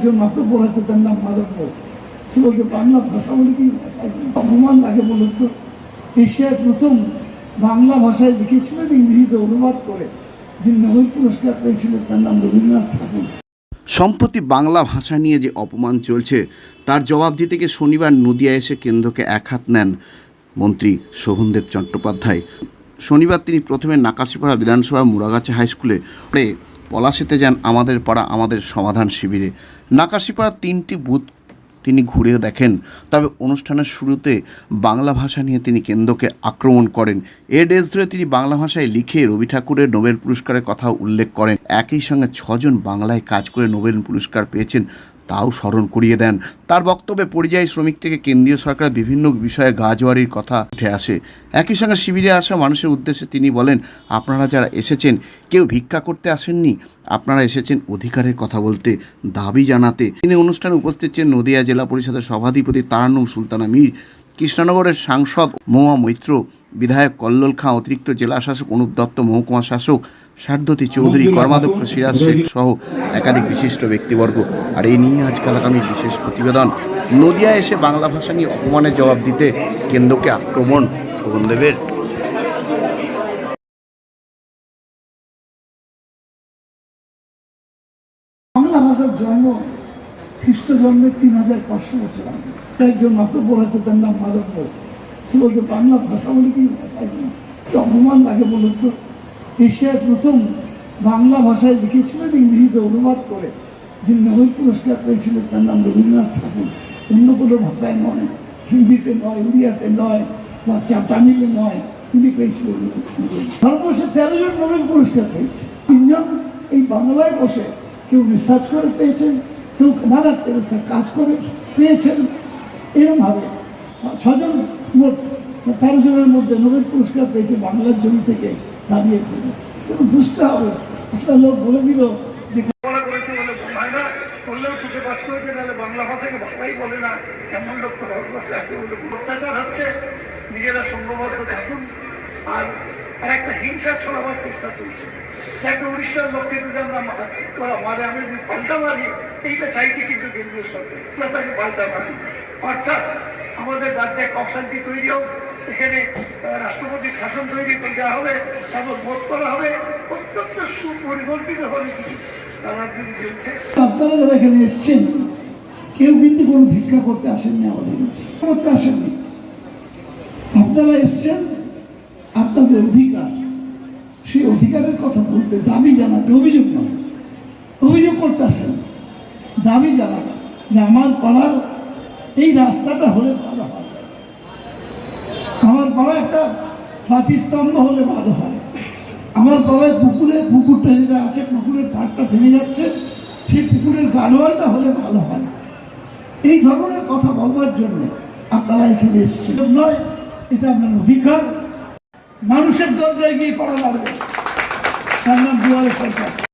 একজন মাতব্বর আছে তার নাম মাধব্বর সে বলছে, বাংলা ভাষা বলে কি অপমান লাগে বলুন তো? এশিয়ার প্রথম বাংলা ভাষায় লিখেছিলেন ইংরেজিতে অনুবাদ করে, যিনি নোবেল পুরস্কার পেয়েছিলেন, তার নাম রবীন্দ্রনাথ ঠাকুর। সম্প্রতি বাংলা ভাষা নিয়ে যে অপমান চলছে, তার জবাব দিতে গিয়ে শনিবার নদিয়া এসে কেন্দ্রকে এক হাত নেন মন্ত্রী শোভনদেব চট্টোপাধ্যায়। শনিবার তিনি প্রথমে নাকাশিপাড়া বিধানসভা মুরাগাছা হাই স্কুলে পরে পলাশিতে যান আমাদের পাড়া, আমাদের সমাধান শিবিরে। নাকাশিপাড়া তিনটি বুথ তিনি ঘুরে দেখেন। তবে অনুষ্ঠানের শুরুতে বাংলা ভাষা নিয়ে তিনি কেন্দ্রকে আক্রমণ করেন। এ ডেজ ধরে তিনি বাংলা ভাষায় লিখে রবি ঠাকুরের নোবেল পুরস্কারের কথা উল্লেখ করেন। একই সঙ্গে ছজন বাংলায় কাজ করে নোবেল পুরস্কার পেয়েছেন তাও স্মরণ করিয়ে দেন। তার বক্তব্যে পরিযায়ী শ্রমিক থেকে কেন্দ্রীয় সরকারের বিভিন্ন বিষয়ে গাজোয়ারির কথা উঠে আসে। একই সঙ্গে শিবিরে আসা মানুষের উদ্দেশ্যে তিনি বলেন, আপনারা যারা এসেছেন, কেউ ভিক্ষা করতে আসেননি। আপনারা এসেছেন অধিকারের কথা বলতে, দাবি জানাতে। তিনি অনুষ্ঠানে উপস্থিত ছিলেন নদিয়া জেলা পরিষদের সভাধিপতি তারান্নুম সুলতানা মীর, কৃষ্ণনগরের সাংসদ মহুয়া মৈত্র, বিধায়ক কল্লোল খাঁ, অতিরিক্ত জেলা শাসক অনুপ দত্ত, মহকুমা শাসক সারদতী চৌধুরী কর্মাধ্যক্ষ সিরাজ শেখ সহ একাধিক বিশিষ্ট ব্যক্তিবর্গ। আর এই নিয়ে আজকাল আগামী বিশেষ প্রতিবেদন। নদিয়া এসে বাংলা ভাষা নিয়ে অপমানের জবাব দিতে কেন্দ্রকে আক্রমণ শোভনদেবের বাংলা ভাষার জন্ম খ্রিস্ট জন্মের তিন হাজার পাঁচশো বছর আগে। একজন মাতব্বর আছে তার নাম মাধব্বর সে বলছে বাংলা ভাষা বলে কি ভাষা কি কি অপমান লাগে বলুন তো? এশিয়ার প্রথম বাংলা ভাষায় লিখেছিলেন ইংরেজিতে অনুবাদ করে, যিনি নোবেল পুরস্কার পেয়েছিলেন, তার নাম রবীন্দ্রনাথ ঠাকুর। অন্য কোনো ভাষায় নয়, হিন্দিতে নয়, উড়িয়াতে নয়, বা তামিলে নয়, তিনি পেয়েছিলেন ভারতবর্ষে তেরো জন নোবেল পুরস্কার পেয়েছে। তিনজন এই বাংলায় বসে কেউ রিসার্চ করে পেয়েছেন, কেউ মাদার কাজ করে পেয়েছেন। এরমভাবে ছজন মোট, তেরো জনের মধ্যে নোবেল পুরস্কার পেয়েছে বাংলার জমি থেকে। দাঁড়িয়ে থেকে কিন্তু বুঝতে হবে, একটা লোক বলে দিল করলেও টুকে পাস করেছে তাহলে বাংলা ভাষাকে বাংলাই বলে না। এমন লোক তো ভারতবর্ষে আছে বলে অত্যাচার হচ্ছে? নিজেরা সঙ্গবদ্ধ থাকুন। আর আর একটা হিংসা ছড়াবার চেষ্টা চলছে। একটা উড়িষ্যার লোককে যদি আমরা ওরা মারে, আমি যদি পাল্টা মারি, এইটা চাইছে কিন্তু কেন্দ্রীয় তাকে পাল্টা মারি। অর্থাৎ আমাদের রাজ্যে অশান্তি তৈরি হোক, এখানে রাষ্ট্রপতির শাসন তৈরি করে দেওয়া হবে, তারপর ভোট করা হবে, অত্যন্ত সুপরিকল্পিতভাবে কিছু রাজনীতি চলছে। আপনারা যারা এখানে এসছেন, কেউ কিন্তু কোনো ভিক্ষা করতে আসেননি আমাদের করতে আসেননি। আপনারা এসছেন, আপনাদের অধিকার, সেই অধিকারের কথা বলতে দাবি জানাতে অভিযোগ নয় অভিযোগ করতে আসেন দাবি জানাতে যে আমার পাড়ার এই রাস্তাটা হলে ভালো হয়। আমার পাড়া একটা প্রাতিস্তম্ভ হলে ভালো হয়। আমার পাড়ায় পুকুরে, পুকুরটা যেটা আছে, পুকুরের পাড়টা ভেঙে যাচ্ছে। সেই পুকুরের গাড়োয়ালটা হলে ভালো হয়। এই ধরনের কথা বলবার জন্য আপনারা এখানে এসেছেন। নয়, এটা আপনার অধিকার। মানুষের দরজায় গিয়ে পড়া লাগবে। তার নাম দুয়ারে সরকার।